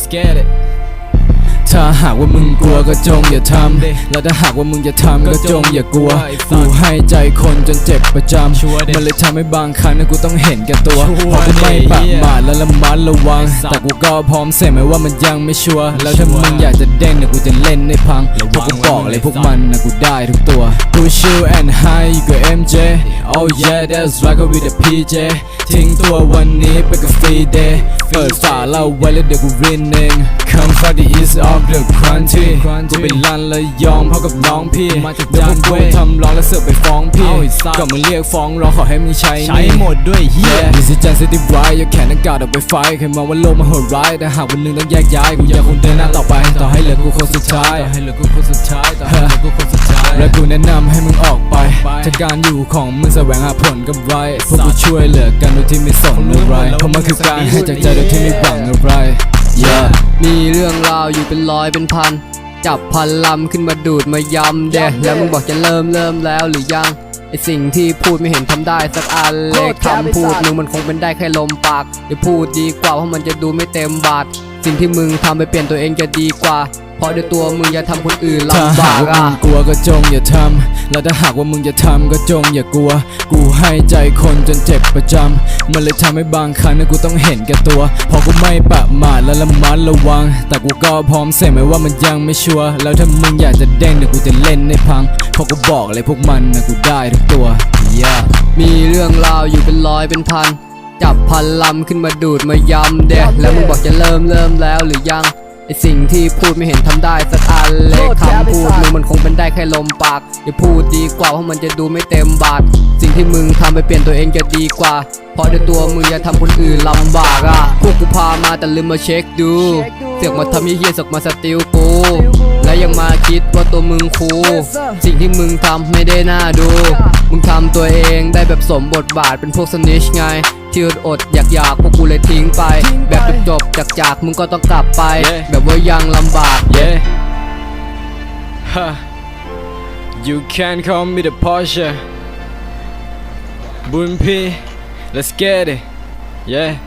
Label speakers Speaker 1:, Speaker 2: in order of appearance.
Speaker 1: let's get it ถ้าหากว่ามึงกลัวก็จงอย่าทำ แล้วถ้าหากว่ามึงจะทำก็จงอย่ากลัว กูให้ใจคนจนเจ็บประจำ มันเลยทำให้บางครั้งนะกูต้องเห็นแก่ตัวเพราะกูไม่ประมาทและระมัดระวัง แต่กูก็พร้อมเสมอว่ามันยังไม่ชัวร์ แล้วถ้ามึงอยากจะเด้งเนี่ยกูจะเล่นในพังพวกกูบอกเลยพวกมันนะกูได้ทุกตัว Push you and high อยู่กับ MJ Oh yeah that's right ก็ with the PJ ทิ้งตัววันนี้ไปกับ free day เปิดฝาเหล้าไว้แล้วเดี๋ยวกูรินเอง Come from the east of the country กูเป็นลันเลยยอมเพราะกับน้องพี่เดี๋ยวพวกกูทำร้องแล้วเสือกไปฟ้องพี่ ก็มึงเรียกฟ้องร้องขอให้มึงใช้
Speaker 2: ใช้
Speaker 1: นี่
Speaker 2: หมดด้วยเฮีย
Speaker 1: ดิสิจันเซติไวอย่าแขนนักกาดออกไปไฟเคยมองว่าโลกมันโหดร้ายแต่หากวันหนึ่งต้องแยกย้ายกูยังคงเดินหน้าต่อไปต่อให้เหลือกูคนสุดท้ายต่อให้เหลือกูคนสุดท้ายต่อให้เหลือกูคนสุดท้ายและกูแนะนำให้มึงออกไปจากการอยู่ของมึงแสวงหาผลกำไรพวกกูช่วยเหลือกันโดยที่ไม่สนอะไรเพราะมันคือการให้จากใจโดยที่ไม่หวังอะไร yeah
Speaker 3: มีเรื่องราวอยู่เป็นร้อยเป็นพัน จับพันลำขึ้นมาดูดมายำเดะแล้วมึงบอกจะเริ่มเริ่มแล้วหรือยังไอสิ่งที่พูดไม่เห็นทำได้สักอันเลยคำพูดมึงมันคงเป็นได้แค่ลมปากอย่าพูดดีกว่าเพราะมันจะดูไม่เต็มบาท สิ่งที่มึงทำไปเปลี่ยนตัวเองจะดีกว่า เพราะด้วยตัวมึงอย่าทำคนอื่น
Speaker 1: ถ้า
Speaker 3: ลำ
Speaker 1: หา
Speaker 3: บากก
Speaker 1: ว่า
Speaker 3: อะ
Speaker 1: มึงกลัวก็จงอย่าทำ แล้วถ้าหากว่ามึงจะทำก็จงอย่ากลัว กูให้ใจคนจนเจ็บประจำ มันเลยทำให้บางครั้งนะกูต้องเห็นแก่ตัว เพราะกูไม่ประมาทและระมัดระวัง แต่กูก็พร้อมเสมอว่ามันยังไม่ชัวร์ แล้วถ้ามึงอยากจะเด้งเดี๋ยวกูจะเล่นในพังเพราะกูบอกเลยพวกมันนะกูได้ทุกตัว yeah
Speaker 3: มีเรื่องราวอยู่เป็นร้อยเป็นพัน จับพันลำขึ้นมาดูดมายำเดะแล้วมึงบอกจะเริ่มเริ่มแล้วหรือยัง ไอสิ่งที่พูดไม่เห็นทำได้สักอันเลยคำพูดมึงมันคงเป็นได้แค่ลมปากอย่าพูดดีกว่าเพราะมันจะดูไม่เต็มบาทสิ่งที่มึงทำไปเปลี่ยนตัวเองจะดีกว่า เพราะด้วยตัวมึงอย่าทำคนอื่นลำบากอะพวกกูพามาแต่ลืมมาเช็คดู เสือกมาทำเยี่ยๆสกมาสติลกูและยังมาคิดว่าตัวมึงคูลสิ่งที่มึงทำไม่ได้น่าดู มึงทำตัวเองได้แบบสมบทบาทเป็นพวกสนิชไง ที่อดๆอยากอยากๆพวกกูเลยทิ้งไป แบบจบๆจากจากๆมึงก็ต้องกลับไป
Speaker 1: Yeah
Speaker 3: แบบว่ายังลำบาก
Speaker 1: Yeah. Huh. You can call me the Porsche. Boom P. Let's get it. Yeah.